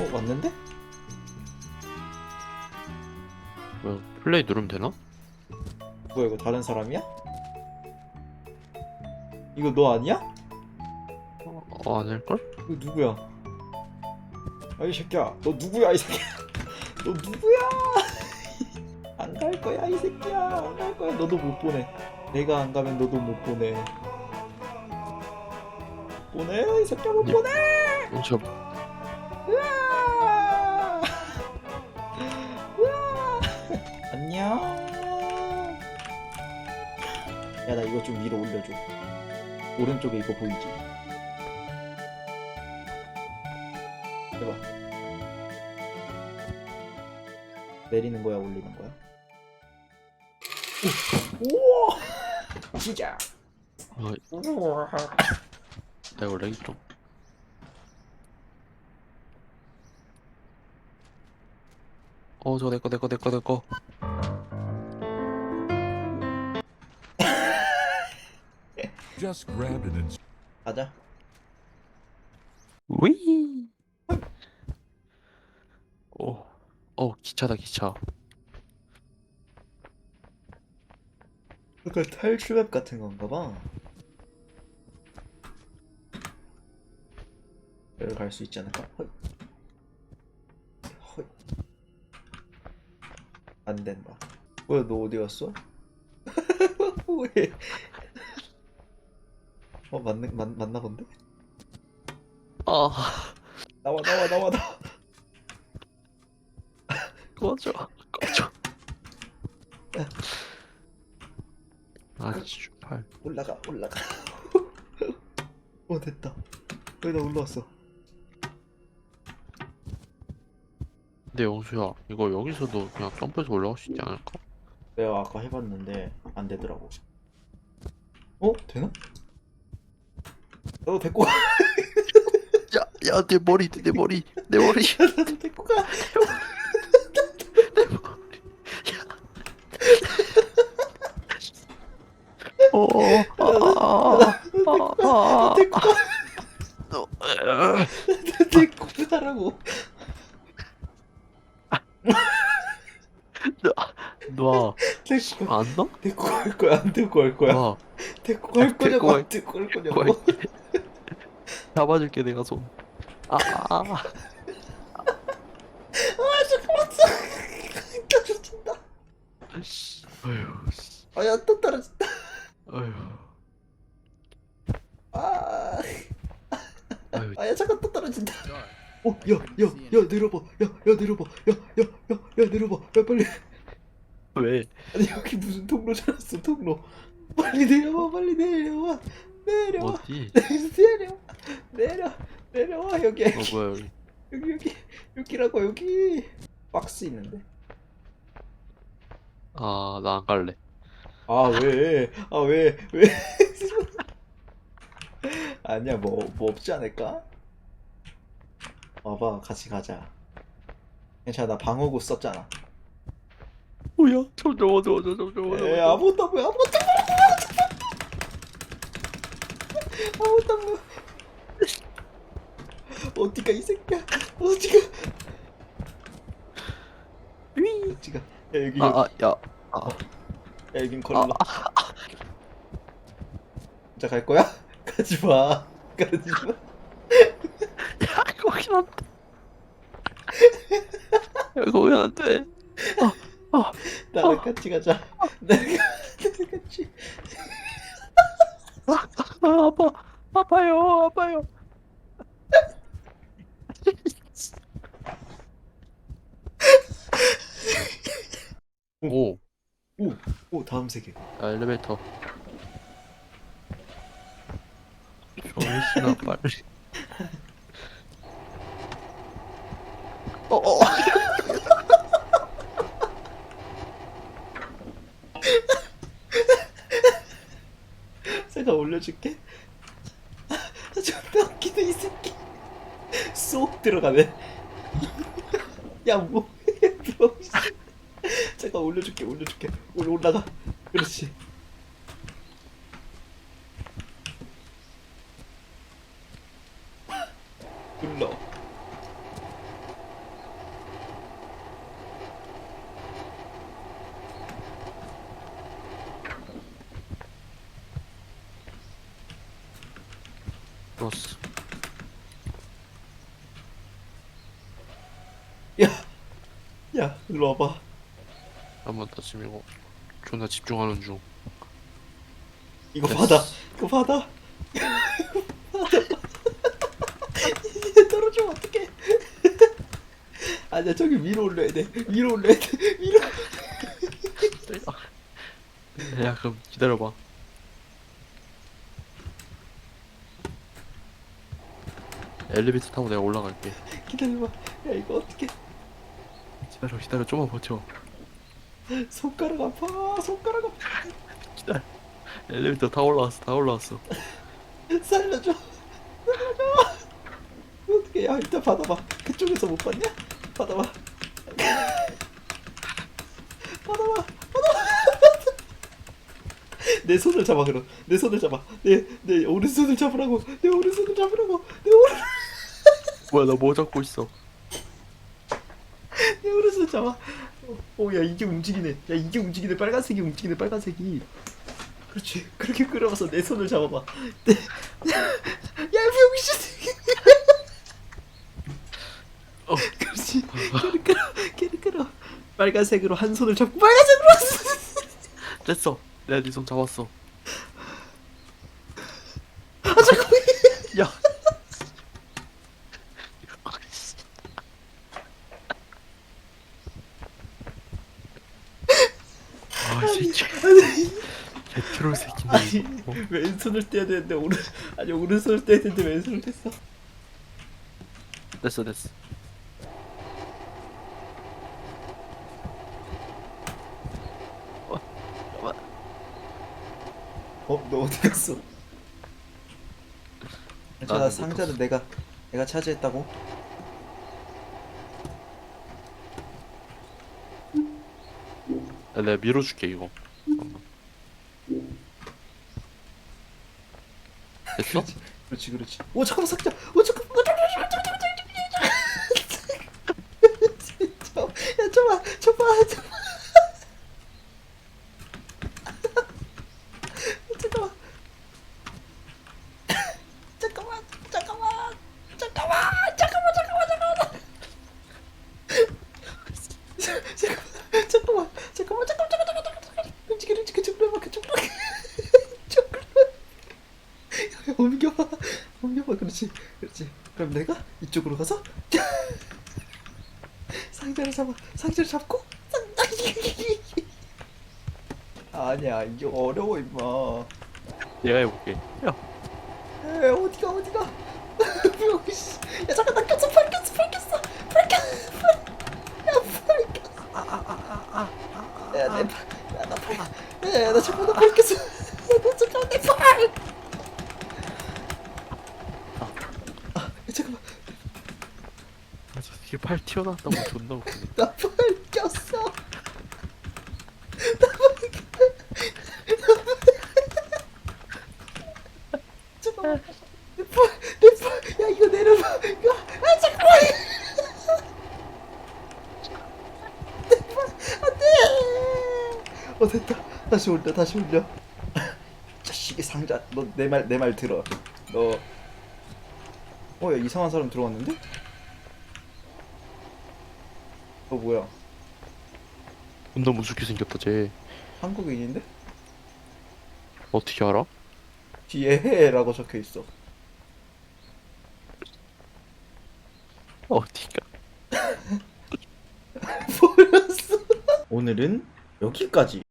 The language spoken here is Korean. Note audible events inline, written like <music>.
어 왔는데? 뭐 플레이 누르면 되나? 뭐야 이거 다른 사람이야? 이거 너 아니야? 어, 어 아닐걸? 이거 누구야? 아이 새끼야 너 누구야 이 새끼야 <laughs> 너 누구야 <laughs> 안 갈 거야 이 새끼야 안 갈 거야 너도 못 보내 내가 안 가면 너도 못 보내 보내 이 새끼야 못 네. 보내 저 야 나 이거 좀 위로 올려줘 오른쪽에 이거 보이지? 해봐 내리는 거야 올리는 거야? 오! 우와! 진짜 아, 우와! 내가 원래 좀 어, 저거 내꺼, 내꺼, 내꺼, 내꺼. Just grabbed it and 가자 위. 오, 어, 기차다, 기차. 약간 탈출맵 같은 건가 봐 여기 갈 수 있지 않을까? 헐. 헐. 안 된다. 뭐야, 너 어디 갔어? <laughs> 왜? 어, 맞는, 맞, 맞나 본데? 아, 나와, 나와, 나와, 나와. 꺼져, 꺼져. 아, 씨발. 올라가, 올라가. 어, 됐다. 여기 나 올라왔어. 근데 영수야, 이거 여기서도 그냥 점프해서 올라갈 수 있지 않을까? 내가 아까 해봤는데 안 되더라고. 어? 되나? 나도 데리고 가. <laughs> 야, 야, 내 머리, 내 머리, 내 머리. <laughs> 데리고 가. 어, 아, 아, 아, 데리고 가. 너, 에, 데리고 가라고. 너, 데리고 가. 안 나? 데리고 갈 거야? 안 데리고 갈 거야? 와, 데리고 갈 데리고 거냐고? 갈- 안 데리고 갈 와, 거냐고? 잡아줄게 내가 손. 아, 아, 아. 아 잠깐만. 떨어진다. 씨, 어휴, 씨, 아 야 또 떨어진다. 어휴, 아. 아야 잠깐 또 떨어진다. 어, 야, 야, 야 내려봐. 야, 야 내려봐. 야, 야, 야, 야 내려봐. 야 빨리. 왜? 아니 여기 무슨 통로 찾았어 통로. 빨리 내려와. 빨리 내려와. 내려와. 어디? <laughs> 내려. 내려. 내려와 여기. 어, 뭐야 여기? <laughs> 여기 여기 여기라고 여기. 박스 있는데. 아, 나 안 갈래. 아 왜? 아 왜? 왜? <laughs> 아니야 뭐 뭐 없지 않을까? 와봐 같이 가자. 괜찮아 나 방어구 썼잖아. 뭐야? 점점 어두워져, 점점 어두워져. 에 아무것도 안 보여 아무것도 안 보여 아무것도 안 보여. 어디가 이 새끼야? 어디가? 위. 어디가? 야 여기 아, 여기 아, 야, 아, 야 여긴 걸러. 아, 진짜 갈 거야? <laughs> 가지 마. 가지 마. 야, 거기 안 돼. 야, 거기 안 돼. 나랑 어. 같이 가자. 나랑 같이. 아, 아파, 아파요, 아파요. 오, 오 다음 세계. 야, 엘리베이터. 정신아 빨리. <laughs> 어, 어. 제가 올려줄게. 아, 존나 웃기네 이 새끼. 쏙 들어가네. <laughs> 야 너. 제가 올려줄게 올려줄게. 올 올라가. 그렇지. 눌러. 플러스. 야 일로 와봐. 한번 이거 존나 집중하는 중. 이거. 받아. 이거 받아. 이제 떨어지면 어떡해. 아니야 저기 위로 올려야 돼. 위로 올려야 돼. 위로. 야 그럼 기다려봐. 엘리베이터 타고 내가 올라갈게. 기다려봐. 야 이거 어떡해 기다려 기다려. 좀만 버텨. 손가락 아파 손가락 아파. 기다려. 엘리베이터 다 올라왔어 다 올라왔어. 살려줘 살려줘. 어떡해. 야 일단 받아봐. 그쪽에서 못? 받아봐. 받아봐 받아봐. 내 손을 잡아 그럼. 내 손을 잡아. 내 내 오른손을 잡으라고. 내 오른손을 잡으라고. 내 오른 뭐야 나 뭐 잡고 있어. 잡아. 오야 이게 움직이네. 야 이게 움직이네. 빨간색이 움직이네 빨간색이. 그렇지. 그렇게 끌어와서 내 손을 잡아봐. 내, <laughs> 야 병신 어. 그렇지. 걔를 끌어 걔를 끌어. 빨간색으로 한 손을 잡고 빨간색으로. 됐어. 내가 네손 잡았어. 아 잠깐만 야. 아 진짜 <laughs> 아니 개트롤 새끼네. 아니 이거. 어? 왼손을 떼야 되는데 오른 아니 오른손을 떼야 되는데 왼손을 뗐어 됐어 됐어. 어너 어디 갔어 나는 못 상자는 내가 내가 차지했다고 야, 내가 밀어줄게 이거. 됐어? 그렇지 그렇지 오 잠깐만 오, 옮겨봐 <laughs> 옮겨봐 그렇지? 그렇지. 그럼 내가 이쪽으로 가서 <laughs> 상자를 잡아. 상자를 잡고. <laughs> 아니야. 이게 어려워 임마. 내가 해볼게. 야, 에 어디가 어디가? 야 잠깐 나 꼈어 팔 꼈어 팔 꼈어 팔 꼈어 야팔 꼈어 야내야나팔야나 잠깐 나팔 꼈어 야나 잠깐 내팔 아 잠깐만 아, 저 새끼 팔 튀어나왔다고 존나 웃기네. 나팔 꼈어. 어 다시 올려 다시 올려. 자식이 상자. 너 내 말 내 말 들어. 너 어야 이상한 사람 들어왔는데 너 뭐야 존나 무섭게 생겼다 쟤. 한국인인데 어떻게 알아? 뒤에 해라고 적혀 있어 <laughs> 어디가? <laughs> 오늘은 여기까지